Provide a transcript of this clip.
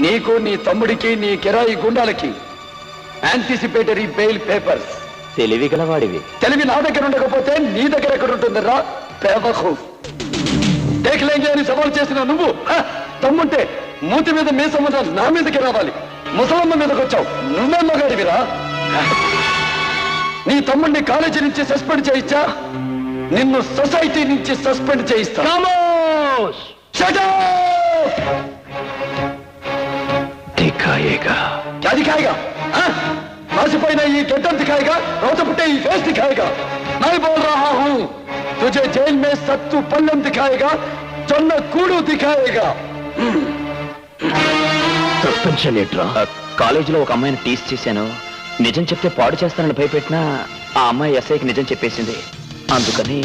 నీకు నీ తమ్ముడికి నీ కిరాయి గుండాలకి యాంటిసిపేటరీ బెయిల్ పేపర్స్ తెలివి గలవాడివి తెలివి నా దగ్గర ఉండకపోతే నీ దగ్గర ఎక్కడ ఉంటుందిరా పేపకు దేఖలేంగి అని సవాల్ చేసిన నువ్వు? తమ్ముంటే మూతి మీద మీసం ఉన్న నా మీదకి రావాలి. ముసలమ్మ మీదకి వచ్చావు. నువ్వే మగాడివిరా నీ తమ్ముడిని కాలేజీ నుంచి సస్పెండ్ చేయించా నిన్ను సొసైటీ నుంచి సస్పెండ్ చేయిస్తా. दिखाएगा क्या दिखाएगा नाचिపోయిన ఈ గడ్డం దిఖాएगा రౌత పుట్టే ఈ ఫేస్ దిఖाएगा मैं बोल रहा हूँ तुझे जेल में सत्तू पल्लम दिखाएगा జొన్న కూడు దిఖాएगा సస్పెన్షన్ ఏంట్రా? కాలేజీలో ఒక అమ్మాయిని టీస్ చేశాను. నిజం చెప్తే పాడు చేస్తానని భయపెట్టినా ఆ అమ్మాయి ఎస్ఐకి నిజం చెప్పేసింది. అందుకని